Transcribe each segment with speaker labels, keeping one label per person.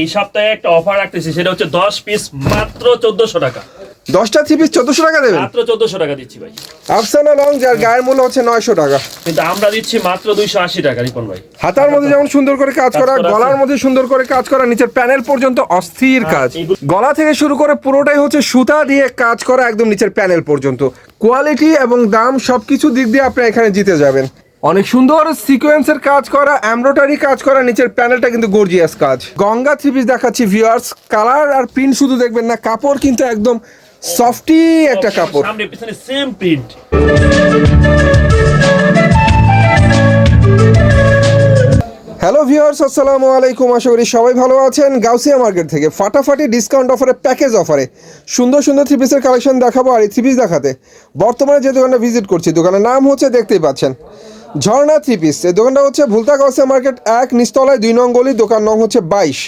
Speaker 1: এই সপ্তাহে একটা অফার রাখতেছি সেটা হচ্ছে দশ পিস মাত্র চোদ্দশো টাকা।
Speaker 2: দশটা থ্রি পিস চোদ্দশো টাকা দেবেন?
Speaker 1: মাত্র চোদ্দশো টাকা দিচ্ছি ভাই।
Speaker 2: আফসানা লং যার গায়ের মূল্য হচ্ছে নয়শো টাকা।
Speaker 1: কিন্তু আমরা দিচ্ছি মাত্র দুইশো আশি টাকা রিপন ভাই।
Speaker 2: হাতার মধ্যে যেমন সুন্দর করে কাজ করা গলার মধ্যে সুন্দর করে কাজ করা নিচের প্যানেল পর্যন্ত অস্থির কাজ। গলা থেকে শুরু করে পুরোটাই হচ্ছে সুতা দিয়ে কাজ করা একদম নিচের প্যানেল পর্যন্ত। কোয়ালিটি এবং দাম সবকিছু দিক দিয়ে আপনি এখানে জিতে যাবেন। অনেক সুন্দর সিকোয়েন্সের কাজ করা এমব্রয়ডারি কাজ করা নিচের প্যানেলটা কিন্তু গর্জিয়াস কাজ। গঙ্গা থ্রি পিস দেখাচ্ছি ভিউয়ার্স কালার আর প্রিন্ট শুধু দেখবেন না কাপড় কিন্তু একদম সফটি একটা কাপড়।
Speaker 1: সামনে পিছনে সেম প্রিন্ট
Speaker 2: হ্যালো ভিউয়ার্স আসসালামু আলাইকুম আশা করি সবাই ভালো আছেন। গাউসিয়া মার্কেট থেকে ফাটাফাটি ডিসকাউন্ট অফারে প্যাকেজ অফারে সুন্দর সুন্দর থ্রি পিসের কালেকশন দেখাবো আর এই থ্রি পিস দেখাতে। বর্তমানে যে দোকানটা ভিজিট করছি দোকানের নাম হচ্ছে দেখতেই পাচ্ছেন। ঝর্ণা থ্রি পিস এই দোকানটা হচ্ছে ভুলতা গাউসিয়া মার্কেট এক নিস্তলায় দুই নং গলি দোকান নং হচ্ছে বাইশ।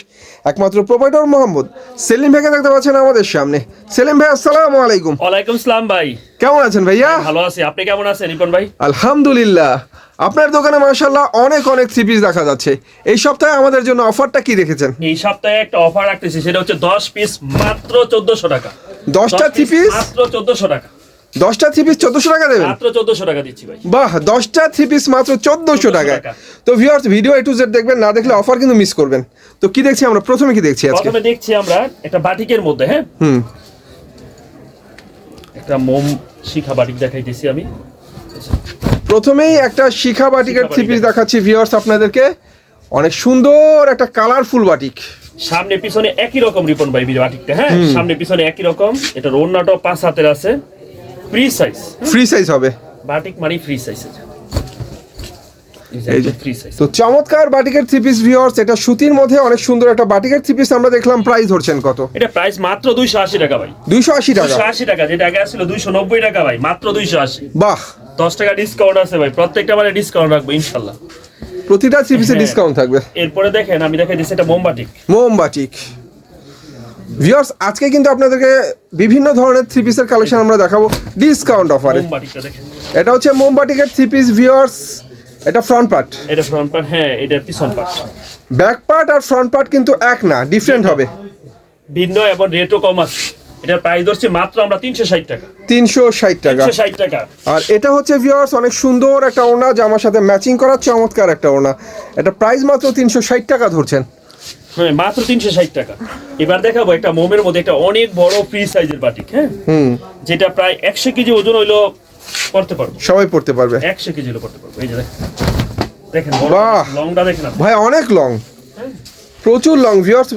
Speaker 2: একমাত্র প্রোপাইটর মোহাম্মদ। সেলিম ভাইকে দেখতে পাচ্ছেন আমাদের সামনে। সেলিম ভাই আসসালামু আলাইকুম।
Speaker 1: ওয়ালাইকুম সালাম ভাই।
Speaker 2: কেমন আছেন ভাইয়া?
Speaker 1: ভালো আছি। আপনি কেমন আছেন রিপন ভাই?
Speaker 2: আলহামদুলিল্লাহ। আপনার দোকানে মার্শাল্লাহ অনেক অনেক থ্রি পিস দেখা যাচ্ছে। এই সপ্তাহে আমাদের জন্য অফারটা কি রেখেছেন
Speaker 1: এই সপ্তাহে একটা অফার রাখতেছি সেটা হচ্ছে দশ পিস মাত্র চোদ্দশো টাকা।
Speaker 2: দশটা থ্রি পিস
Speaker 1: মাত্র চোদ্দশো টাকা।
Speaker 2: দশটা থ্রি পিস চোদ্দশো টাকা দেবেন?
Speaker 1: মাত্র চোদ্দশো টাকা দিচ্ছি ভাই।
Speaker 2: বাহ দশটা থ্রি পিস মাত্র চোদ্দশো
Speaker 1: টাকা।
Speaker 2: তো viewers video A to Z দেখবেন না দেখলে অফার কিন্তু মিস করবেন। তো কি দেখছি আমরা? প্রথমে কি দেখছি আজকে?
Speaker 1: প্রথমে দেখছি আমরা একটা বাটিকের মধ্যে হ্যাঁ?
Speaker 2: হুম।
Speaker 1: একটা মোম শিখা বাটিক দেখাইতেছি আমি।
Speaker 2: প্রথমেই একটা শিখা বাটিকের থ্রি পিস। দেখাচ্ছি ভিউয়ার্স আপনাদেরকে। অনেক সুন্দর একটা কালারফুল বাটিক।
Speaker 1: সামনে পিছনে একই রকম রিপন ভাই বাটিকটা হ্যাঁ? সামনে পিছনে একই রকম। এটা রোনাটাও পাঁচ হাতের আছে। ফ্রি সাইজ
Speaker 2: ফ্রি সাইজ হবে।
Speaker 1: বাটিক মানে ফ্রি সাইজ
Speaker 2: তো চমৎকার বাটিকের থ্রি পিস ভিউয়ার্স এটা সুতির মধ্যে অনেক সুন্দর একটা বাটিকের থ্রি পিস আমরা দেখলাম। প্রাইস ধরছেন কত?
Speaker 1: এটা প্রাইস মাত্র দুইশো আশি টাকা ভাই।
Speaker 2: দুইশো আশি টাকা?
Speaker 1: দুইশো আশি টাকা যেটা আগে দুইশো নব্বই টাকা ভাই মাত্র দুইশো আশি।
Speaker 2: বাহ!
Speaker 1: দশ টাকা ডিসকাউন্ট আছে ভাই প্রত্যেকটা মানে ডিসকাউন্ট রাখব ইনশাল্লাহ।
Speaker 2: প্রতিটা থ্রি পিসে। ডিসকাউন্ট থাকবে।
Speaker 1: এরপরে দেখেন আমি দেখাই দিচ্ছি এটা মোমবাটিক
Speaker 2: মোমবাটিক ভিউয়ার্স আজকে কিন্তু আপনাদেরকে বিভিন্ন ধরনের থ্রি পিসের কালেকশন আমরা দেখাবো ডিসকাউন্ট অফারে এটা হচ্ছে মোমবাটিকের থ্রি পিস ভিউয়ার্স এটা ফ্রন্ট পার্ট
Speaker 1: এটা ফ্রন্ট পার্ট হ্যাঁ এটা পিছন পার্ট
Speaker 2: ব্যাক পার্ট আর ফ্রন্ট পার্ট কিন্তু এক না ডিফারেন্ট হবে।
Speaker 1: ভিন্ন এবং রেটও কম আছে। এটার প্রাইস ধরছি মাত্র আমরা তিনশো ষাট টাকা।
Speaker 2: তিনশো ষাট টাকা।
Speaker 1: ষাট টাকা।
Speaker 2: আর এটা হচ্ছে ভিউয়ার্স অনেক সুন্দর একটা ওড়না জামার সাথে ম্যাচিং করা চমৎকার একটা ওনা এটা প্রাইস মাত্র তিনশো ষাট টাকা ধরছেন।
Speaker 1: হ্যাঁ মাত্র তিনশো ষাট টাকা। এবার দেখাবো একটা মোমের মধ্যে একটা অনেক বড় ফ্রি সাইজের বাটিক হ্যাঁ?
Speaker 2: হুম।
Speaker 1: যেটা প্রায় একশো কেজি ওজন হইল করতে পারব।
Speaker 2: সবাই পড়তে পারবে।
Speaker 1: একশো কেজি হলো করতে পারব। এই যে দেখেন লংটা দেখেন।
Speaker 2: ভাই অনেক লং প্রচুর লং ভিউয়ার্স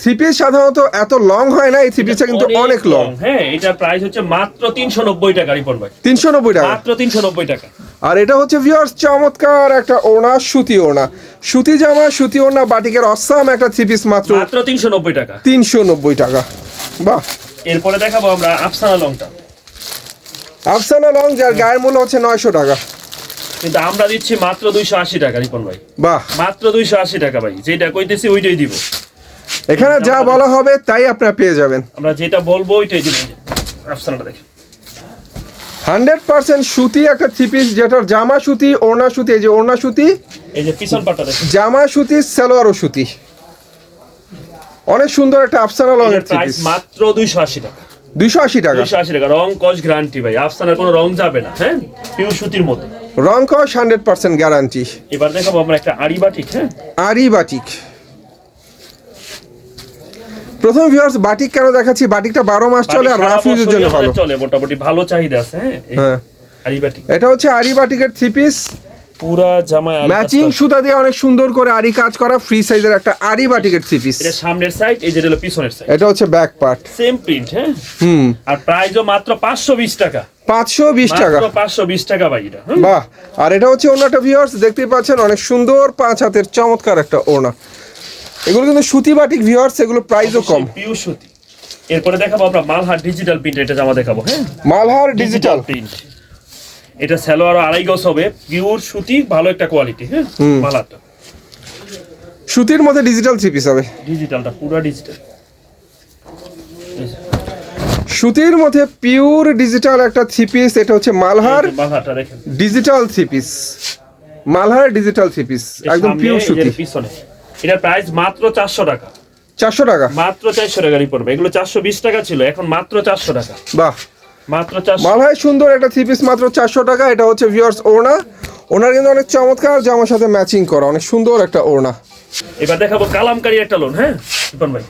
Speaker 2: থ্রি পিস সাধারণত এত লং হয় না এই থ্রি পিসটা কিন্তু অনেক লং
Speaker 1: হ্যাঁ এটার প্রাইস হচ্ছে মাত্র তিনশো নব্বই টাকা রিপন ভাই।
Speaker 2: তিনশো নব্বই টাকা।
Speaker 1: মাত্র তিনশো নব্বই টাকা।
Speaker 2: আর এটা হচ্ছে ভিউয়ার্স চমৎকার একটা ওড়না সুতি ওড়না। সুতি জামা সুতি ওড়না বাটিকের অসাম একটা থ্রি পিস মাত্র
Speaker 1: মাত্র তিনশো নব্বই টাকা।
Speaker 2: তিনশো নব্বই টাকা। বাহ।
Speaker 1: এরপরে দেখাবো আমরা আফসানা লংটা
Speaker 2: আফসানা লং যার গায়ের মূল্য হচ্ছে নয়শো টাকা।
Speaker 1: কিন্তু আমরা দিচ্ছি মাত্র দুইশো আশি টাকা রিপন ভাই।
Speaker 2: বাহ।
Speaker 1: মাত্র দুইশো আশি টাকা ভাই। যেটা কইতেছি ওইটাই দিব।
Speaker 2: এখানে যা বলা হবে তাই আপনারা পেয়ে যাবেন।
Speaker 1: আমরা যেটা বলব ওইটাই দিব আফসানাটা দেখেন।
Speaker 2: হান্ড্রেড পার্সেন্ট সুতি একটা থ্রি পিস যেটার জামা সুতি ওড়না সুতি এই যে ওড়না সুতি
Speaker 1: এই যে পিছন দেখেন।
Speaker 2: জামা সুতি সালোয়ারও সুতি। অনেক সুন্দর একটা আফসানা লং এর থ্রি পিস
Speaker 1: মাত্র দুইশো আশি টাকা।
Speaker 2: দুইশো আশি টাকা?
Speaker 1: দুইশো আশি টাকা। রং কস গ্যারান্টি ভাই। আফসানার কোনো রং যাবে না হ্যাঁ? পিউ সুতির মধ্যে
Speaker 2: রং কস হান্ড্রেড পার্সেন্ট গ্যারান্টি
Speaker 1: এবার দেখাবো আমরা একটা বাটিক হ্যাঁ?
Speaker 2: আরি বাটিক। প্রথম ভিউয়ার্স বাটিক কেন দেখাচ্ছি? বাটিকটা বারো মাস চলে আর রাফ ইউজের জন্য ভালো।
Speaker 1: চলে মোটামুটি ভালো চাহিদা আছে হ্যাঁ?
Speaker 2: হ্যাঁ।
Speaker 1: বাটিক
Speaker 2: এটা হচ্ছে আরি বাটিকের থ্রি পিস
Speaker 1: পুরা জামায় আড়ি
Speaker 2: ম্যাচিং সুতা দিয়ে অনেক সুন্দর করে আরি কাজ করা ফ্রি সাইজের একটা আরি বাটিকের থ্রি পিস
Speaker 1: এটা সামনের সাইড এই যে হলো পিছনের সাইড
Speaker 2: এটা হচ্ছে ব্যাক পার্ট
Speaker 1: সেম প্রিন্ট হ্যাঁ?
Speaker 2: হুম।
Speaker 1: আর প্রাইসও মাত্র পাঁচশো বিশ টাকা।
Speaker 2: পাঁচশো বিশ টাকা।
Speaker 1: মাত্র পাঁচশো বিশ টাকা ভাই এটা
Speaker 2: বাহ। আর এটা হচ্ছে ওনাটা ভিউয়ার্স দেখতেই পাচ্ছেন অনেক সুন্দর পাঁচ হাতের চমৎকার একটা ওড়না। এগুলো কিন্তু সুতি বাটিক ভিউয়ার্স এগুলো প্রাইসও কম।
Speaker 1: পিওর সুতি। এরপরে দেখাবো আমরা মালহার ডিজিটাল প্রিন্ট এটা জামা দেখাবো হ্যাঁ?
Speaker 2: মালহার ডিজিটাল
Speaker 1: প্রিন্ট এটা সালোয়ার আড়াই গজ হবে। পিওর সুতি ভালো একটা কোয়ালিটি হ্যাঁ? মালাটা।
Speaker 2: সুতির মধ্যে ডিজিটাল থ্রি পিস হবে।
Speaker 1: ডিজিটালটা পুরো ডিজিটাল
Speaker 2: সুতির মধ্যে পিওর ডিজিটাল একটা থ্রি পিস এটা হচ্ছে মালহার
Speaker 1: মালহারটা দেখেন।
Speaker 2: Digital three piece Malhar digital three piece একদম পিওর সুতি।
Speaker 1: পিছনে। এটার প্রাইস মাত্র চারশো টাকা।
Speaker 2: চারশো টাকা?
Speaker 1: মাত্র চারশো টাকা ভাই এগুলো চারশো বিশ টাকা ছিল এখন মাত্র চারশো টাকা।
Speaker 2: বাহ।
Speaker 1: মাত্র চারশো
Speaker 2: মালহায় সুন্দর একটা থ্রি পিস মাত্র চারশো টাকা এটা হচ্ছে ভিউয়ার্স ওড়না। ওনার কিন্তু অনেক চমৎকার জামার সাথে ম্যাচিং করা অনেক সুন্দর একটা ওড়না।
Speaker 1: এবার দেখাবো কালামকারী একটা লোন হ্যাঁ? রিপন ভাই।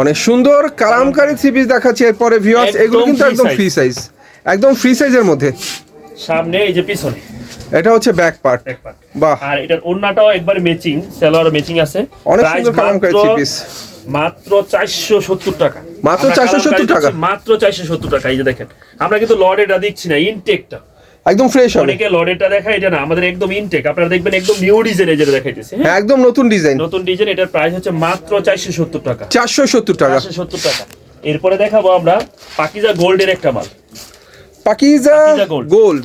Speaker 2: অনেক সুন্দর কালামকারী থ্রি পিস দেখাচ্ছি এরপরে ভিউয়ার্স এগুলো কিন্তু একদম ফ্রি সাইজ একদম ফ্রি সাইজের মধ্যে।
Speaker 1: সামনে এই যে পিছনে।
Speaker 2: এটা হচ্ছে ব্যাক পার্ট বাহ।
Speaker 1: আর এটার ওন্নাটাও একবার ম্যাচিং সেলোয়ার ম্যাচিং আছে।
Speaker 2: অনেক সুন্দর কালামকারী থ্রি পিস
Speaker 1: মাত্র চারশো সত্তর টাকা।
Speaker 2: মাত্র
Speaker 1: আমরা
Speaker 2: 470 টাকা?
Speaker 1: মাত্র চারশো সত্তর টাকা এই যে দেখেন। আমরা কিন্তু লডেটা দিচ্ছি না ইনটেকটা
Speaker 2: একদম ফ্রেশ হবে।
Speaker 1: অনেকে লডেটা দেখায় এটা না আমাদের একদম ইনটেক আপনারা দেখবেন একদম নিউ ডিজাইন যেটা দেখাইতেছে হ্যাঁ?
Speaker 2: হ্যাঁ একদম নতুন ডিজাইন
Speaker 1: নতুন ডিজাইন এটার প্রাইস হচ্ছে মাত্র চারশো সত্তর টাকা।
Speaker 2: চারশো সত্তর টাকা।
Speaker 1: চারশো সত্তর টাকা। এরপরে দেখাবো আমরা পাকিজা গোল্ডের একটা মাল।
Speaker 2: পাকিজা গোল্ড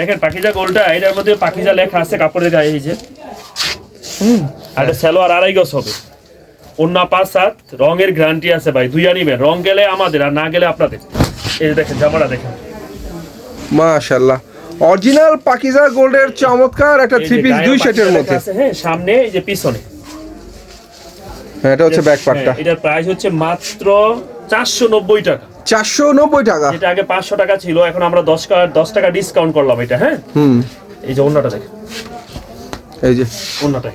Speaker 1: দেখেন পাকিজা গোল্ডটা এটার মধ্যে পাকিজা লেখা আছে কাপড়ের গায়ে এই যে। আর এটা সালোয়ার আড়াই গজ হবে। অন্য পাঁচ সাত রঙের গ্যারান্টি আছে ভাই দুইয়া নিবেন। রং গেলে আমাদের আর না গেলে আপনাদের। এই যে দেখেন জামাটা দেখেন।
Speaker 2: মাশাআল্লাহ। অরিজিনাল পাকিজা গোল্ডের চমৎকার একটা থ্রি পিস দুই সেটের মধ্যে।
Speaker 1: আছে, হ্যাঁ সামনে এই যে পিছনে।
Speaker 2: হ্যাঁ এটা হচ্ছে ব্যাক পার্টটা
Speaker 1: হ্যাঁ, এটার প্রাইস হচ্ছে মাত্র চারশো নব্বই টাকা।
Speaker 2: চারশো নব্বই টাকা।
Speaker 1: এটা আগে পাঁচশো টাকা ছিল এখন আমরা দশ টাকা দশ টাকা ডিসকাউন্ট করলাম এটা হ্যাঁ?
Speaker 2: হুম।
Speaker 1: এই যে অন্যটা দেখেন।
Speaker 2: এই যে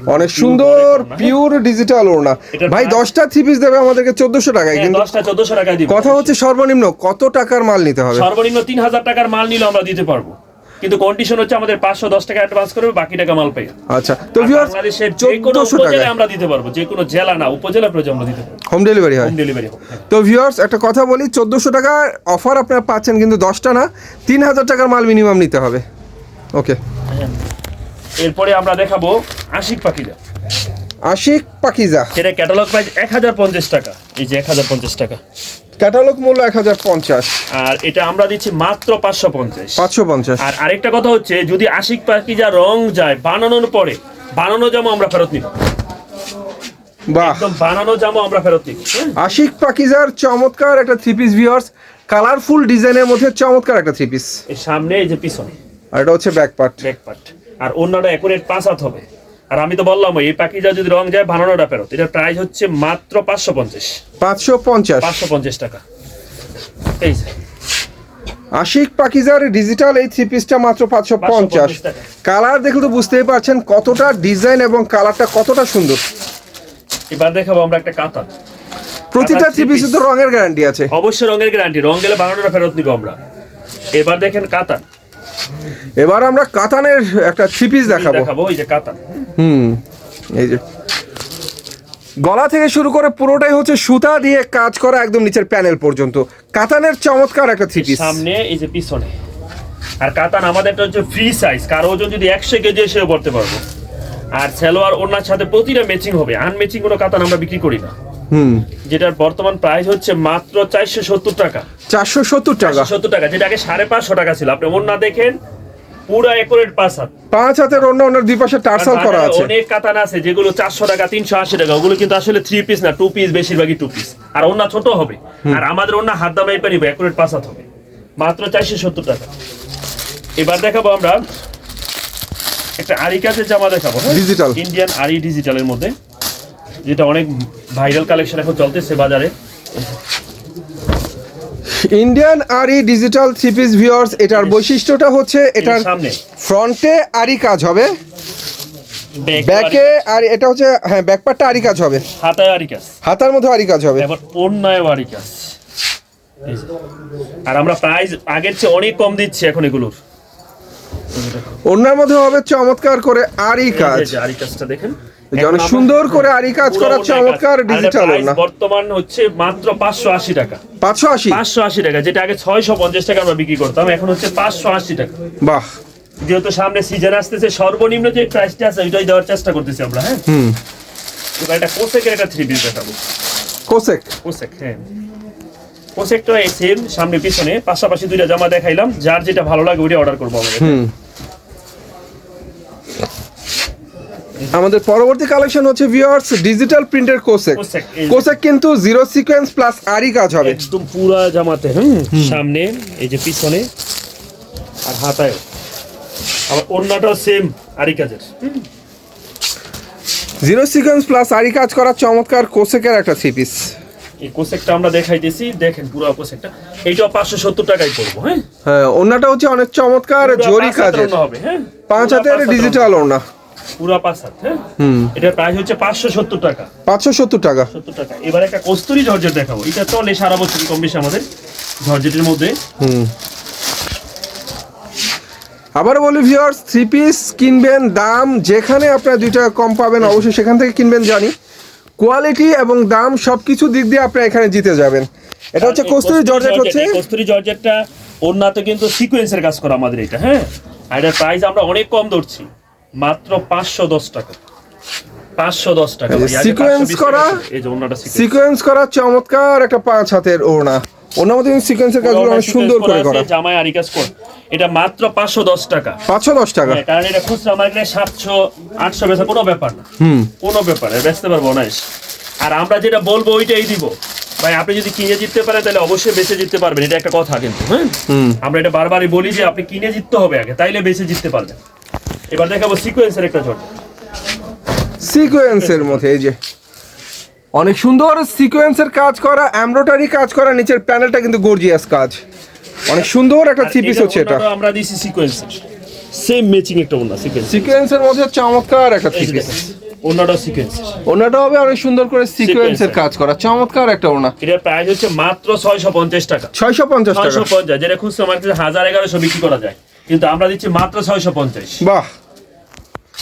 Speaker 2: অনেক সুন্দর পিওর ডিজিটাল ওড়না। ভাই
Speaker 1: দাম-
Speaker 2: দশটা থ্রি পিস দেবে আমাদেরকে চোদ্দশো টাকায় কিন্তু
Speaker 1: দশটা চোদ্দশো টাকায় দিব।
Speaker 2: কথা হচ্ছে সর্বনিম্ন কত টাকার মাল নিতে হবে?
Speaker 1: সর্বনিম্ন তিন হাজার টাকার মাল নিলে আমরা দিতে পারব। কিন্তু কন্ডিশন হচ্ছে আমাদের পাঁচশো দশ টাকা অ্যাডভান্স করবে বাকি টাকা মাল পাই।
Speaker 2: আচ্ছা তো ভিউয়ার্স
Speaker 1: বাংলাদেশের যে কোনো উপজেলায় আমরা দিতে পারব যে কোনো জেলা না উপজেলা প্রয়োজন আমরা দিতে পারব।
Speaker 2: হোম ডেলিভারি হয়।
Speaker 1: হোম ডেলিভারি হ্যাঁ।
Speaker 2: তো ভিউয়ার্স একটা কথা বলি চোদ্দশো টাকার অফার আপনারা পাচ্ছেন কিন্তু দশটা না তিন হাজার টাকার মাল মিনিমাম নিতে হবে। ওকে
Speaker 1: এরপরে আমরা দেখাবো আশিক পাখিরা
Speaker 2: আশিক পাকিজা।
Speaker 1: সেটা ক্যাটালগ প্রাইস এক হাজার পঞ্চাশ টাকা। এই যে এক হাজার পঞ্চাশ টাকা।
Speaker 2: ক্যাটালগ মূল্য এক হাজার পঞ্চাশ।
Speaker 1: আর এটা আমরা দিচ্ছি মাত্র পাঁচশো পঞ্চাশ।
Speaker 2: পাঁচশো পঞ্চাশ।
Speaker 1: আর আরেকটা কথা হচ্ছে যদি আশিক পাখি যা রং যায় বানানোর পরে বানানো জামা আমরা ফেরত নিব।
Speaker 2: বাহ।
Speaker 1: বানানো জামা আমরা ফেরত নিব?
Speaker 2: আশিক পাকিজার চমৎকার একটা থ্রি পিস ভিউয়ার্স কালারফুল ডিজাইনের মধ্যে চমৎকার একটা থ্রি পিস
Speaker 1: সামনে এই যে পিছনে।
Speaker 2: আর এটা হচ্ছে ব্যাক পার্ট
Speaker 1: ব্যাক পার্ট আর অন্যটা একুরেট পাঁচ হাত হবে। আর আমি তো বললাম এই পাখিটা যদি রং যায় বানানোটা ফেরত। এটার প্রাইস হচ্ছে মাত্র পাঁচশো পঞ্চাশ।
Speaker 2: পাঁচশো পঞ্চাশ।
Speaker 1: পাঁচশো পঞ্চাশ টাকা। এই
Speaker 2: আশিক পাকিজার ডিজিটাল এই থ্রি পিসটা মাত্র পাঁচশো পঞ্চাশ। কালার দেখলে তো বুঝতেই পারছেন কতটা ডিজাইন এবং কালারটা কতটা সুন্দর।
Speaker 1: এবার দেখাবো আমরা একটা কাতা
Speaker 2: প্রতিটা থ্রি পিসে তো রঙের গ্যারান্টি আছে।
Speaker 1: অবশ্যই রঙের গ্যারান্টি রং গেলে বানানোটা ফেরত নিব আমরা। এবার দেখেন কাতান
Speaker 2: এবার আমরা কাতানের একটা থ্রি পিস দেখাবো।
Speaker 1: দেখাবো এই যে কাতান।
Speaker 2: হুম এই যে। গলা থেকে শুরু করে পুরোটাই হচ্ছে সুতা দিয়ে কাজ করা একদম নিচের প্যানেল পর্যন্ত। কাতানের চমৎকার একটা থ্রি পিস
Speaker 1: সামনে এই যে পিছনে। আর কাতান আমাদেরটা হচ্ছে ফ্রি সাইজ কারও ওজন যদি একশো কেজি এসেও পড়তে পারব। আর সালোয়ার ওনার সাথে প্রতিটা ম্যাচিং হবে। আনম্যাচিং কোনো কাতান আমরা বিক্রি করি না। যেটার বর্তমান প্রাইস হচ্ছে মাত্র চারশো সত্তর টাকা।
Speaker 2: চারশো সত্তর টাকা।
Speaker 1: সত্তর টাকা যেটা আগে সাড়ে পাঁচশো টাকা ছিল। আপনি ওনা দেখেন পুরো একুরেট পাঁচ হাত।
Speaker 2: পাঁচ হাতের অন্য অন্য দুই পাশে টার্সাল করা আছে।
Speaker 1: অনেক কাতান আছে যেগুলো চারশো টাকা তিনশো আশি টাকা। ওগুলো কিন্তু আসলে থ্রি পিস না টু পিস বেশিরভাগই টু পিস আর অন্য ছোট হবে। আর আমাদের অন্য হাত দামাই পারিব একুরেট পাঁচ হাত হবে। মাত্র চারশো সত্তর টাকা। এবার দেখাবো আমরা একটা আরি কাজের জামা দেখাবো
Speaker 2: Digital।
Speaker 1: ইন্ডিয়ান আরি ডিজিটালের মধ্যে। যেটা অনেক ভাইরাল কালেকশন এখন চলতেছে বাজারে।
Speaker 2: ইন্ডিয়ান আরি ডিজিটাল থ্রি পিস ভিউয়ার্স এটার বৈশিষ্ট্যটা হচ্ছে এটার
Speaker 1: সামনে।
Speaker 2: ফ্রন্টে আরি কাজ হবে।
Speaker 1: ব্যাকে
Speaker 2: আর এটা হচ্ছে হ্যাঁ ব্যাক পার্টটা আরি কাজ হবে।
Speaker 1: হাতায় আরি কাজ।
Speaker 2: হাতার মধ্যে আরি কাজ হবে।
Speaker 1: এবার অন্যায় আরি কাজ। আর আমরা প্রাইস আগের চেয়ে অনেক কম দিচ্ছি এখন এগুলোর।
Speaker 2: অন্যার মধ্যে হবে চমৎকার করে আরি কাজ।
Speaker 1: আরি কাজটা দেখেন।
Speaker 2: অনেক সুন্দর করে আরি কাজ করা চমৎকার ডিজিটাল ওড়না।
Speaker 1: বর্তমান হচ্ছে মাত্র পাঁচশো আশি টাকা।
Speaker 2: পাঁচশো আশি?
Speaker 1: পাঁচশো আশি টাকা যেটা আগে ছয়শো পঞ্চাশ টাকা আমরা বিক্রি করতাম এখন হচ্ছে পাঁচশো আশি টাকা।
Speaker 2: বাহ।
Speaker 1: যেহেতু সামনে সিজন আসতেছে সর্বনিম্ন যে প্রাইসটা আছে ওইটাই দেওয়ার চেষ্টা করতেছি আমরা হ্যাঁ?
Speaker 2: হুম।
Speaker 1: এবার একটা কোসেকের একটা থ্রি পিস দেখাবো।
Speaker 2: কোসেক?
Speaker 1: কোসেক হ্যাঁ। কোসেকটা এই সেম সামনে পিছনে পাশাপাশি দুইটা জামা দেখাইলাম যার যেটা ভালো লাগে ওইটা অর্ডার করব আমাদের
Speaker 2: হুম। আমাদের পরবর্তী কালেকশন হচ্ছে ভিউয়ার্স ডিজিটাল প্রিন্টের কোসেক
Speaker 1: কোসেক,
Speaker 2: কিন্তু জিরো সিকোয়েন্স প্লাস আরি কাজ হবে।
Speaker 1: একদম পুরা জামাতে হুম? সামনে এই যে পিছনে আর হাতায়। আবার অন্যটাও সেম আরি কাজের
Speaker 2: জিরো সিকোয়েন্স প্লাস আরি কাজ করা চমৎকার কোসেকের একটা থ্রি পিস
Speaker 1: এই কোসেকটা আমরা দেখাইতেছি দেখেন পুরো কোসেকটা এইটাও পাঁচশো সত্তর টাকায় পড়ব হ্যাঁ?
Speaker 2: হ্যাঁ ওনাটা হচ্ছে অনেক চমৎকার জরি কাজের।
Speaker 1: হবে হ্যাঁ?
Speaker 2: পাঁচ হাতের ডিজিটাল ওনা
Speaker 1: পুরা পাঁচ হাত হ্যাঁ? এটার প্রাইস হচ্ছে পাঁচশো সত্তর টাকা।
Speaker 2: পাঁচশো সত্তর টাকা।
Speaker 1: সত্তর টাকা। এবার একটা কস্তুরি জর্জেট দেখাবো। এটা চলে সারা বছর কম বেশি আমাদের জর্জেটের মধ্যে।
Speaker 2: হুম। আবার বলি ভিউয়ার্স থ্রি পিস কিনবেন দাম যেখানে আপনারা দুই টাকা কম পাবেন অবশ্যই সেখান থেকে কিনবেন জানি। কোয়ালিটি এবং দাম সব কিছু দিক দিয়ে আপনারা এখানে জিতে যাবেন। এটা হচ্ছে কস্তুরি জর্জেট হচ্ছে।
Speaker 1: কস্তুরি জর্জেটটা ওড়নাতে কিন্তু সিকোয়েন্সের কাজ করা আমাদের এটা হ্যাঁ? আর এটার প্রাইস আমরা অনেক কম ধরছি। মাত্র পাঁচশো দশ টাকা। পাঁচশো দশ টাকা।
Speaker 2: এই যে
Speaker 1: ভাই, আগে
Speaker 2: sequence
Speaker 1: 520
Speaker 2: করা,
Speaker 1: এই যে ওড়নাটা
Speaker 2: সিকোয়েন্স করা চমৎকার একটা পাঁচ হাতের ওড়না। ওনার মধ্যে সিকোয়েন্সের কাজগুলো অনেক সুন্দর করে করা
Speaker 1: জামায় আরি কাজ করা এটা মাত্র পাঁচশো দশ টাকা।
Speaker 2: পাঁচশো দশ টাকা।
Speaker 1: কারণ এটা খুচরা মার্কেটে সাতশো আটশো বেচা কোনো ব্যাপার না।
Speaker 2: হুম।
Speaker 1: কোনো ব্যাপার না বেচতে পারব না আর আমরা যেটা বলব ওইটাই দিব। ভাই আপনি যদি কিনে জিততে পারেন তাহলে অবশ্যই বেঁচে জিততে পারবেন। এটা একটা কথা কিন্তু হ্যাঁ?
Speaker 2: হুম।
Speaker 1: আমরা এটা বারবারই বলি যে আপনি কিনে জিততে হবে আগে তাইলে বেঁচে জিততে পারবেন। এবার দেখাবো সিকোয়েন্সের একটা জট
Speaker 2: সিকোয়েন্সের মধ্যে এই যে। অনেক সুন্দর সিকোয়েন্সের কাজ করা এমব্রয়ডারি কাজ করা নিচের প্যানেলটা কিন্তু গর্জিয়াস কাজ। অনেক সুন্দর একটা থ্রি পিস হচ্ছে এটা।
Speaker 1: আমরা দিছি সিকোয়েন্সের সেম ম্যাচিং একটা ওনা সিকোয়েন্স
Speaker 2: সিকোয়েন্সের মধ্যে চমৎকার একটা থ্রি পিস
Speaker 1: ওনাটা সিকোয়েন্স
Speaker 2: ওনাটা হবে অনেক সুন্দর করে সিকোয়েন্সের কাজ করা চমৎকার একটা ওনা।
Speaker 1: এটার প্রাইস হচ্ছে মাত্র ছয়শো পঞ্চাশ টাকা।
Speaker 2: ছয়শো পঞ্চাশ টাকা।
Speaker 1: ছয়শো পঞ্চাশ যেটা খুচরা মার্কেটে হাজার এগারোশো বিক্রি করা যায়। কিন্তু আমরা দিচ্ছি মাত্র ছয়শো পঞ্চাশ।
Speaker 2: বাহ।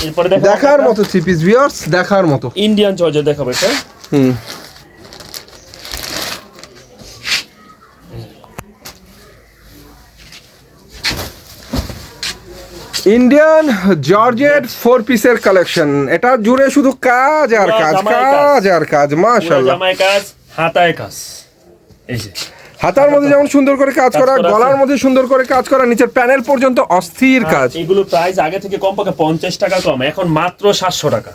Speaker 1: এরপরে
Speaker 2: দেখার মতো থ্রি পিস ভিউয়ার্স দেখার মতো।
Speaker 1: ইন্ডিয়ান জর্জেট দেখাবো এটা।
Speaker 2: হুম। ইন্ডিয়ান জর্জেট ফোর পিসের কালেকশন এটা জুড়ে শুধু কাজ আর কাজ কাজ। আর কাজ মাশাআল্লাহ।
Speaker 1: কাজ হাতায় কাজ। এই যে।
Speaker 2: হাতার মধ্যে যেমন সুন্দর করে কাজ করা গলার মধ্যে সুন্দর করে কাজ করা নিচের প্যানেল পর্যন্ত অস্থির কাজ।
Speaker 1: এগুলো প্রাইস আগে থেকে কম পাকে পঞ্চাশ টাকা কম এখন মাত্র সাতশো টাকা।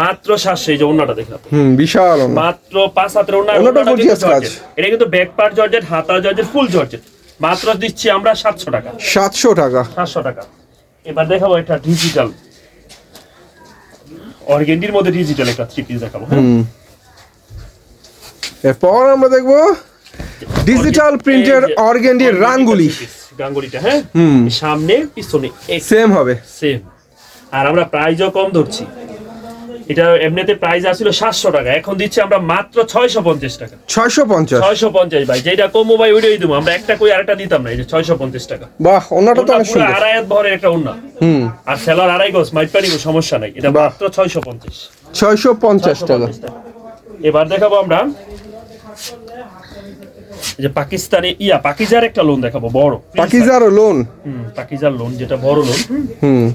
Speaker 1: মাত্র সাতশো এই যে অন্যটা দেখলাম
Speaker 2: হুম বিশাল
Speaker 1: মাত্র পাঁচ হাতের জর্জেট। এটা কিন্তু ব্যাক পার্ট জর্জেট হাতা জর্জেট ফুল জর্জেট মাত্র দিচ্ছি আমরা সাতশো টাকা।
Speaker 2: সাতশো টাকা।
Speaker 1: সাতশো টাকা। এবার দেখাবো এটা ডিজিটাল অর্গেন্ডির মধ্যে ডিজিটাল একটা থ্রি পিস দেখাবো হ্যাঁ?
Speaker 2: হুম। এরপর আমরা দেখব ডিজিটাল প্রিন্টের অর্গেন্ডি রাঙ্গুলি
Speaker 1: গাঙ্গুলিটা হ্যাঁ?
Speaker 2: হুম।
Speaker 1: সামনে পিছনে
Speaker 2: সেম হবে।
Speaker 1: সেম আর আমরা প্রাইজও কম ধরছি। এটা এমনিতে প্রাইস আসছিল সাতশো টাকা এখন দিচ্ছি আমরা মাত্র ছয়শো পঞ্চাশ টাকা।
Speaker 2: ছয়শো পঞ্চাশ।
Speaker 1: ছয়শো পঞ্চাশ ভাই যেটা কমো ভাই ওইটাই দেবো। আমরা একটা কই আরেকটা দিতাম না এই যে ছয়শো পঞ্চাশ টাকা।
Speaker 2: বাহ ওনাটা তো
Speaker 1: পুরো
Speaker 2: সুন্দর।
Speaker 1: আড়াই হাত ভরের একটা উন্না
Speaker 2: হুম।
Speaker 1: আর সেলার আড়াই গজ মাইট পারি সমস্যা নাই। এটা মাত্র ছয়শো পঞ্চাশ।
Speaker 2: ছয়শো পঞ্চাশ টাকা।
Speaker 1: এবার দেখাবো আমরা যে পাকিস্তানি ইয়া পাকিজার একটা লোন দেখাবো বড়।
Speaker 2: পাকিজার লোন
Speaker 1: হুম, পাকিজার লোন যেটা বড় লোন
Speaker 2: হুম।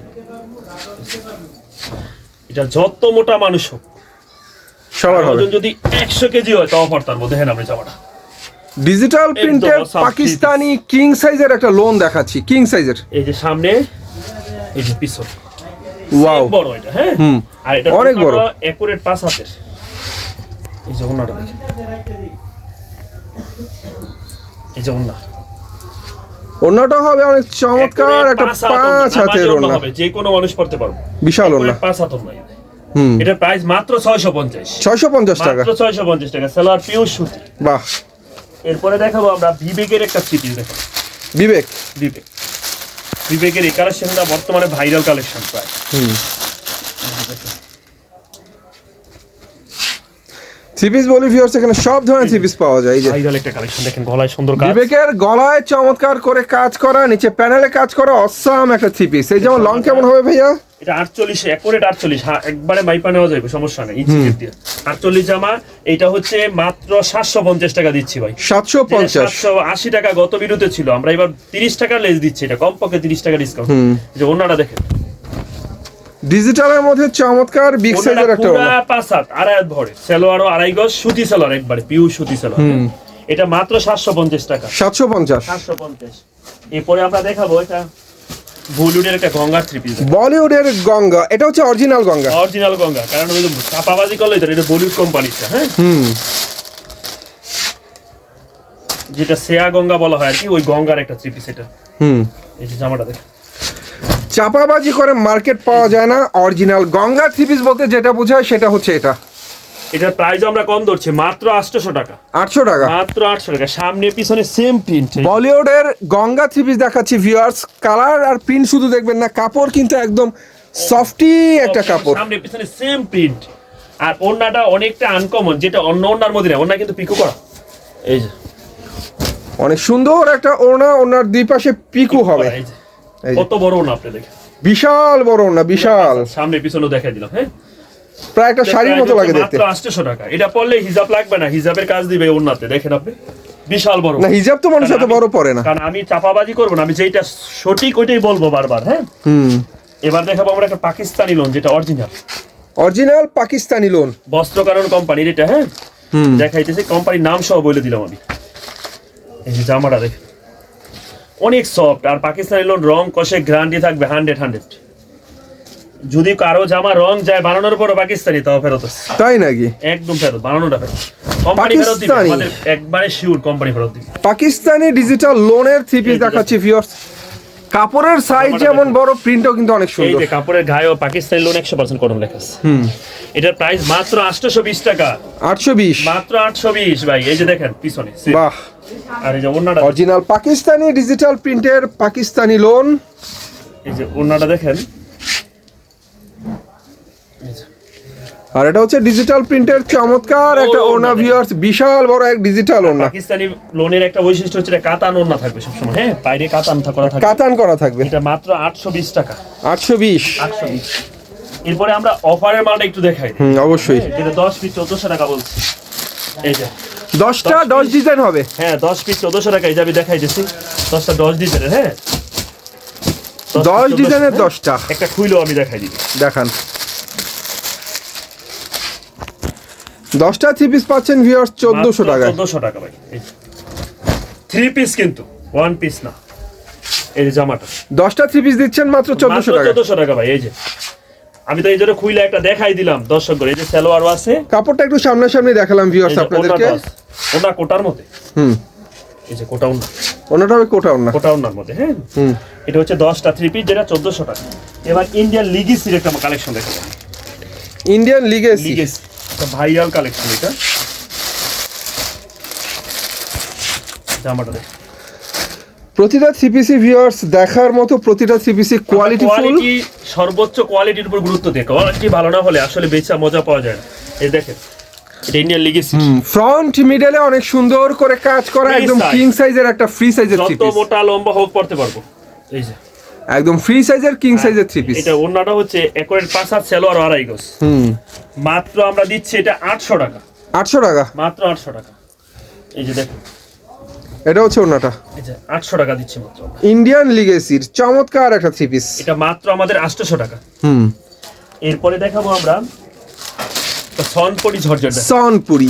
Speaker 1: এটা যত মোটা মানুষ হোক
Speaker 2: সবার
Speaker 1: ওজন যদি একশো কেজি হয় তাও পারতাম মধ্যে। হ্যাঁ আমরা জামাটা
Speaker 2: ডিজিটাল প্রিন্টের পাকিস্তানি কিং সাইজের একটা লোন দেখাচ্ছি। কিং সাইজের
Speaker 1: এই যে সামনে এই যে পিছন।
Speaker 2: ওয়াও
Speaker 1: বড় এটা হ্যাঁ?
Speaker 2: হুম।
Speaker 1: আর এটা
Speaker 2: অনেক বড়।
Speaker 1: একুরেট পাঁচ হাতের। এই যে ওন্নাটা দেখেন। এই যে ওন্না
Speaker 2: ওনাটা হবে অনেক চমৎকার একটা পাঁচ হাতের ওনা
Speaker 1: হবে যে কোনো মানুষ পড়তে পারবে।
Speaker 2: বিশাল ওনা
Speaker 1: Accurate পাঁচ হাত ওন্না
Speaker 2: হুম।
Speaker 1: এটার প্রাইস মাত্র ছয়শো পঞ্চাশ।
Speaker 2: ছয়শো পঞ্চাশ টাকা।
Speaker 1: মাত্র ছয়শো পঞ্চাশ টাকা। সেলার পিওর সুতি।
Speaker 2: বাহ।
Speaker 1: এরপরে দেখাবো আমরা বিবেকের একটা স্মৃতি দেখাবো
Speaker 2: বিবেক।
Speaker 1: বিবেক। বিবেকের এই কালেকশনটা বর্তমানে ভাইরাল কালেকশন প্রায়।
Speaker 2: হুম। থ্রি পিস বলি ভিউয়ার্স এখানে সব ধরনের পাওয়া যায় এই যে।
Speaker 1: ভাইরাল একটা কালেকশন দেখেন গলায় সুন্দর কাজ।
Speaker 2: বিবেকের গলায় চমৎকার করে কাজ করা নিচে প্যানেলে কাজ করা অসাম একটা এই যেমন লং কেমন হবে ভাইয়া?
Speaker 1: এটা আটচল্লিশ একুরেট আটচল্লিশ। হ্যাঁ একবারে মাইপা নেওয়া যাবে সমস্যা নেই ইঞ্চি দিয়ে আটচল্লিশ জামা এটা হচ্ছে মাত্র সাতশো পঞ্চাশ টাকা দিচ্ছি ভাই।
Speaker 2: সাতশো পঞ্চাশ।
Speaker 1: সাতশো আশি টাকা গত বিরুদ্ধে ছিল আমরা এবার তিরিশ টাকা লেস দিচ্ছি এটা কমপক্ষে তিরিশ টাকা ডিসকাউন্ট
Speaker 2: হুম।
Speaker 1: যে ওনারা দেখেন।
Speaker 2: ডিজিটালের মধ্যে চমৎকার বিগ সাইজের একটা
Speaker 1: পুরা পাঁচ হাত আড়াই হাত ভরে। সেলোয়ারও আড়াই গজ সুতি সেলোয়ার একবারে পিউ সুতি সেলোয়ার। এটা মাত্র সাতশো পঞ্চাশ টাকা।
Speaker 2: সাতশো পঞ্চাশ।
Speaker 1: সাতশো পঞ্চাশ। এরপরে আমরা দেখাবো এটা বলিউডের একটা গঙ্গা থ্রি পিস।
Speaker 2: বলিউডের গঙ্গা এটা হচ্ছে অরিজিনাল গঙ্গা।
Speaker 1: অরিজিনাল গঙ্গা কারণ ওই যে ছাপাবাজি করলে তো এটা বলিউড কোম্পানিটা হ্যাঁ?
Speaker 2: হুম।
Speaker 1: যেটা সেয়া গঙ্গা বলা হয় আর কি ওই গঙ্গার একটা থ্রি পিস এটা।
Speaker 2: হুম।
Speaker 1: এই যে জামাটা দেখ।
Speaker 2: চাপাবাজি করে মার্কেট পাওয়া যায় না অরিজিনাল গঙ্গা থ্রি পিস বলতে যেটা বোঝায় সেটা হচ্ছে এটা।
Speaker 1: এটার প্রাইস আমরা কম ধরছি মাত্র আটশোশো টাকা।
Speaker 2: আটশো টাকা।
Speaker 1: মাত্র আটশো টাকা সামনে পিছনে সেম প্রিন্ট
Speaker 2: বলিউডের গঙ্গা থ্রি পিস দেখাচ্ছি ভিউয়ার্স কালার আর প্রিন্ট শুধু দেখবেন না কাপড় কিন্তু একদম সফটি একটা কাপড়।
Speaker 1: সামনে পিছনে সেম প্রিন্ট আর ওড়নাটা অনেকটা আনকমন যেটা অন্য ওড়নার মধ্যে না ওড়না কিন্তু পিকো করা। এই যে।
Speaker 2: অনেক সুন্দর একটা ওড়না ওনার দুই পাশে পিকু হবে।
Speaker 1: এই। কত বড় ওড়না আপনি দেখেন?
Speaker 2: বিশাল বড় বিশাল।
Speaker 1: সামনে পিছনে দেখাই দিলাম হ্যাঁ?
Speaker 2: প্রায় একটা শাড়ির মতো লাগে দেখতে।
Speaker 1: মাত্র টাকা। এটা পড়লে হিজাব লাগবে না হিজাবের কাজ দিবে ওড়নাতে দেখেন আপনি। বিশাল বড়।
Speaker 2: না হিজাব তো মানুষ এত
Speaker 1: আমি-
Speaker 2: বড় পরে না।
Speaker 1: কারণ আমি চাপাবাজি করব না আমি যেটা সঠিক ওইটাই বলব বারবার হ্যাঁ?
Speaker 2: হুম।
Speaker 1: এবার দেখাবো আমরা একটা পাকিস্তানি লোন যেটা অরিজিনাল
Speaker 2: অরিজিনাল পাকিস্তানি লোন
Speaker 1: বস্ত্র কারণ কোম্পানির এটা হ্যাঁ?
Speaker 2: হুম।
Speaker 1: দেখাইতেছি কোম্পানির নাম সহ বলে দিলাম আমি। এই যে জামাটা দেখ অনেক সফট আর পাকিস্তানি লোন রং কষে গ্যারান্টি থাকবে হান্ড্রেড হান্ড্রেড যদি কারও জামা রং যায় বানানোর পর পাকিস্তানি তাও ফেরত
Speaker 2: তাই নাকি?
Speaker 1: একদম ফেরত বানানোটা ফেরত।
Speaker 2: পাকিস্তানি?
Speaker 1: একবারে শিওর কোম্পানি ফেরত দিবে।
Speaker 2: পাকিস্তানি ডিজিটাল লোনের থ্রি পিস দেখাচ্ছি ভিউয়ার্স কাপড়ের সাইজ যেমন বড় প্রিন্টও কিন্তু অনেক সুন্দর এই
Speaker 1: যে কাপড়ের গায়েও পাকিস্তানি লোন একশো পার্সেন্ট কটন লেখা আছে।
Speaker 2: হুম।
Speaker 1: এটার প্রাইস মাত্র আটশোশো বিশ টাকা।
Speaker 2: আটশো বিশ।
Speaker 1: মাত্র আটশো বিশ ভাই এই যে দেখেন পিছনে
Speaker 2: বাহ।
Speaker 1: আর এই যে অন্যটা
Speaker 2: অরিজিনাল পাকিস্তানি ডিজিটাল প্রিন্টের পাকিস্তানি লোন
Speaker 1: এই যে অন্যটা দেখেন। এই যে।
Speaker 2: আর এটা হচ্ছে ডিজিটাল প্রিন্টের চমৎকার একটা ওনা
Speaker 1: মানে-
Speaker 2: ভিউয়ার্স বিশাল বড় এক ডিজিটাল ওনা।
Speaker 1: পাকিস্তানি লোনের একটা বৈশিষ্ট্য হচ্ছে এটা কাতান ওড়না থাকবে সবসময় হ্যাঁ? বাইরে কাতান থা- করা থাকবে।
Speaker 2: কাতান করা থাকবে।
Speaker 1: এটা মাত্র আটশো বিশ টাকা।
Speaker 2: আটশো বিশ।
Speaker 1: আটশো বিশ। এরপরে আমরা অফারের মালটা একটু দেখাই।
Speaker 2: হুম অবশ্যই।
Speaker 1: যেটা দশ পিস চোদ্দশো টাকা বলছি। এই যে।
Speaker 2: দশটা
Speaker 1: দশ
Speaker 2: ডিজাইন হবে।
Speaker 1: হ্যাঁ দশ পিস চোদ্দশো টাকা এই যে আমি দেখাই দিচ্ছি দশটা দশ ডিজাইনের হ্যাঁ?
Speaker 2: দশ ডিজাইনের
Speaker 1: হ্যাঁ?
Speaker 2: দশটা।
Speaker 1: একটা খুইলেও আমি দেখাই দিই।
Speaker 2: দেখান। দশটা থ্রি পিস পাচ্ছেন ভিউয়ার্স চোদ্দশো টাকায়।
Speaker 1: চোদ্দশো টাকা ভাই। থ্রি পিস কিন্তু ওয়ান পিস না। এই যে জামাটা।
Speaker 2: দশটা থ্রি পিস দিচ্ছেন মাত্র চোদ্দশো টাকা
Speaker 1: চোদ্দশো টাকা ভাই এই যে। আমি তো এই জন্য খুইলে একটা দেখাই দিলাম দর্শক করে এই যে সালোয়ারও আছে।
Speaker 2: কাপড়টা একটু সামনাসামনি দেখালাম ভিউয়ার্স আপনাদেরকে।
Speaker 1: ওনা কোটার মধ্যে?
Speaker 2: হুম।
Speaker 1: এই যে কোটা ওনা।
Speaker 2: ওনাটা হবে কোটাও না
Speaker 1: কোটা ওনার মধ্যে হ্যাঁ?
Speaker 2: হুম।
Speaker 1: এটা হচ্ছে দশটা থ্রি পিস যেটা চোদ্দশো টাকা। এবার ইন্ডিয়ান লিগিসির একটা কালেকশন দেখা যাবে
Speaker 2: Indian legacy
Speaker 1: legacy viral collection এটা। জামাটা দেখ।
Speaker 2: প্রতিটা থ্রি পিসি ভিউয়ার্স দেখার মতো প্রতিটা থ্রি পিসি কোয়ালিটি ফুল
Speaker 1: সর্বোচ্চ কোয়ালিটির উপর গুরুত্ব দিয়ে কোয়ালিটি ভালো না হলে আসলে বেচা মজা পাওয়া যায় না। এই দেখেন
Speaker 2: ফ্রন্ট মিডলে অনেক সুন্দর করে কাজ করা একদম কিং সাইজের একটা ফ্রি সাইজের
Speaker 1: যত মোটা লম্বা হোক পড়তে পারব। এই যে।
Speaker 2: একদম ফ্রি সাইজের কিং সাইজের থ্রি পিস
Speaker 1: এটা অন্যটা হচ্ছে একরের পাঁচ হাত সেলোয়ার আড়াই গজ।
Speaker 2: হুম।
Speaker 1: মাত্র আমরা দিচ্ছি এটা আটশো টাকা।
Speaker 2: আটশো টাকা?
Speaker 1: মাত্র আটশো টাকা। এই যে দেখুন।
Speaker 2: এটা হচ্ছে ওনাটা
Speaker 1: আটশো টাকা দিচ্ছি মাত্র
Speaker 2: ইন্ডিয়ান লিগেসির চমৎকার একটা থ্রি পিস
Speaker 1: এটা মাত্র আমাদের আটশোশো টাকা।
Speaker 2: হুম।
Speaker 1: এরপরে দেখাবো আমরা সনপরি ঝরঝর।
Speaker 2: সনপুরি।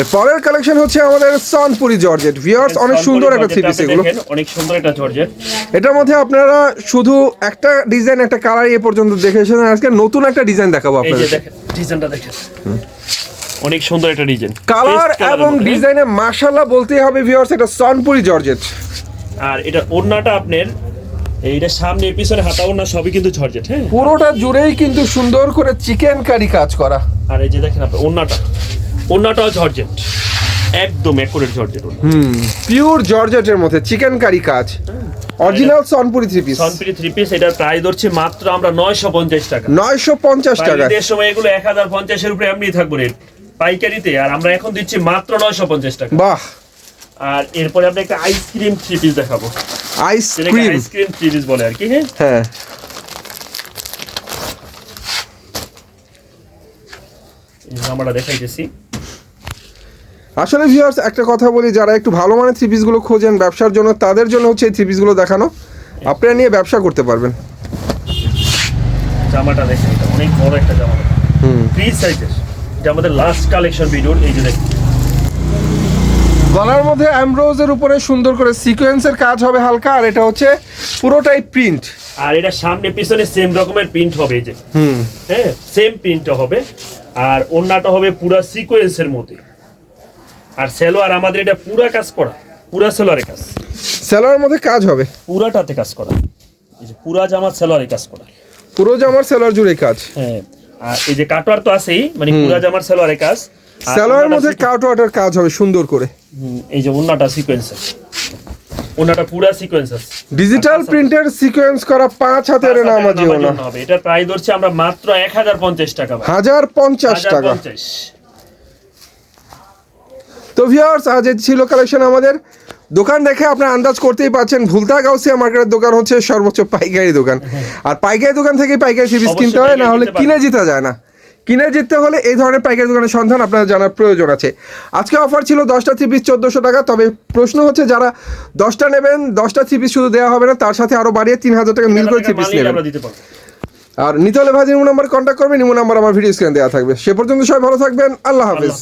Speaker 2: এর পরের কালেকশন হচ্ছে আমাদের সনপুরি জর্জেট ভিউয়ার্স অনেক সুন্দর একটা থ্রি পিস এগুলো।
Speaker 1: অনেক সুন্দর একটা জর্জেট
Speaker 2: এটার মধ্যে আপনারা শুধু একটা ডিজাইন একটা কালার এ পর্যন্ত দেখে এসেছেন। আজকে নতুন একটা ডিজাইন দেখাবো
Speaker 1: এই যে
Speaker 2: আপনাদের।
Speaker 1: দেখেন ডিজাইনটা দেখেন। অনেক সুন্দর একটা ডিজাইন
Speaker 2: কালার এবং ডিজাইনে মাশাল্লাহ বলতেই হবে ভিউয়ার্স এটা সনপুরি জর্জেট
Speaker 1: আর এটা ওড়নাটা আপনার এইটা সামনে পিছনে হাতা ওড়না সবই কিন্তু ঝরঝেট হ্যাঁ?
Speaker 2: পুরোটা জুড়েই কিন্তু সুন্দর করে চিকেন কারি কাজ করা।
Speaker 1: আর এই যে দেখেন আপনি ওড়নাটা ওড়নাটাও ঝরঝেট একদম একুরেট ওড়না।
Speaker 2: হুম পিওর জর্জেটের মধ্যে চিকেন কারি কাজ। Original Sonpuri three piece
Speaker 1: Sonpuri three piece এটার প্রাইস ধরছে মাত্র আমরা নয়শো পঞ্চাশ টাকা।
Speaker 2: নয়শো পঞ্চাশ টাকা।
Speaker 1: ঈদের সময় এগুলো এক হাজার পঞ্চাশের উপরে এমনি থাকব রেট পাইকারিতে আর আমরা এখন দিচ্ছি মাত্র নয়শো পঞ্চাশ টাকা।
Speaker 2: বাহ।
Speaker 1: আর এরপরে আমরা একটা আইসক্রিম থ্রি পিস দেখাবো।
Speaker 2: Ice cream
Speaker 1: ice cream three piece বলে আর কি হ্যাঁ?
Speaker 2: হ্যাঁ।
Speaker 1: আমরা দেখাইতেছি।
Speaker 2: আসলে ভিউয়ার্স একটা কথা বলি যারা একটু ভালো মানের থ্রি পিসগুলো খোঁজেন ব্যবসার জন্য তাদের জন্য হচ্ছে এই থ্রি পিসগুলো দেখানো। আপনারা নিয়ে ব্যবসা করতে পারবেন।
Speaker 1: জামাটা দেখেন এটা অনেক বড় একটা জামা।
Speaker 2: হুম।
Speaker 1: ফ্রি সাইজের এটা আমাদের লাস্ট কালেকশন ভিডিওর এই যে দেখেন।
Speaker 2: গলার মধ্যে অ্যামব্রোজের উপরে সুন্দর করে সিকোয়েন্সের কাজ হবে হালকা আর এটা হচ্ছে পুরোটাই প্রিন্ট
Speaker 1: আর এটা সামনে পিছনে সেম রকমের প্রিন্ট হবে এই যে।
Speaker 2: হুম।
Speaker 1: হ্যাঁ সেম প্রিন্টটা হবে আর ওড়নাটা হবে পুরা সিকোয়েন্সের মধ্যে। আর সেলোয়ার আমাদের এটা পুরা কাজ করা পুরা সেলোয়ারের কাজ।
Speaker 2: সেলোয়ার মধ্যে কাজ হবে?
Speaker 1: পুরাটাতে কাজ করা। এই যে পুরা জামা সেলোয়ারে কাজ করা।
Speaker 2: পুরো জামার সেলার জুড়ে কাজ?
Speaker 1: হ্যাঁ আর এই যে কাটোয়ার তো আছেই মানে পুরা জামার সেলোয়ারে কাজ।
Speaker 2: সেলোয়ারের মধ্যে
Speaker 1: সিকো-
Speaker 2: কাজ হবে সুন্দর করে।
Speaker 1: এই যে ওন্নাটা সিকোয়েন্সার ওন্নাটা পুরা সিকোয়েন্সার
Speaker 2: ডিজিটাল প্রিন্টের সিকোয়েন্স করা পাঁচ হাতের নামাজি ওনা
Speaker 1: হবে। এটা প্রায় ধরছি আমরা মাত্র এক হাজার পঞ্চাশ টাকা।
Speaker 2: হাজার পঞ্চাশ টাকা।
Speaker 1: 1050
Speaker 2: তো ভিউয়ার্স আজ ছিল কালেকশন আমাদের। দোকান দেখে আপনারা আন্দাজ করতেই পারছেন ভুলতা গাউসিয়া মার্কেটের দোকান হচ্ছে সর্বোচ্চ পাইকারি দোকান। আর পাইকারি দোকান থেকে পাইকারি সিরিজ কিনতে হয় না হলে কিনে জিতে যায় না। কিনে জিততে হলে এই ধরনের পাইকারি দোকানের সন্ধান আপনার জানার প্রয়োজন আছে। আজকে অফার ছিল দশটা থ্রি পিস চোদ্দোশো টাকা তবে প্রশ্ন হচ্ছে যারা দশটা নেবেন দশটা থ্রি পিস শুধু দেওয়া হবে না তার সাথে আরও বাড়িয়ে তিন হাজার টাকা মিল করে থ্রি পিস নেবেন। আর নিতে হলে ভাই নিমো নাম্বার কন্ট্যাক্ট করবেন নিমু নাম্বার আমার ভিডিও স্ক্রিনে দেওয়া থাকবে। সে পর্যন্ত সবাই ভালো থাকবেন আল্লাহ
Speaker 1: হাফেজ।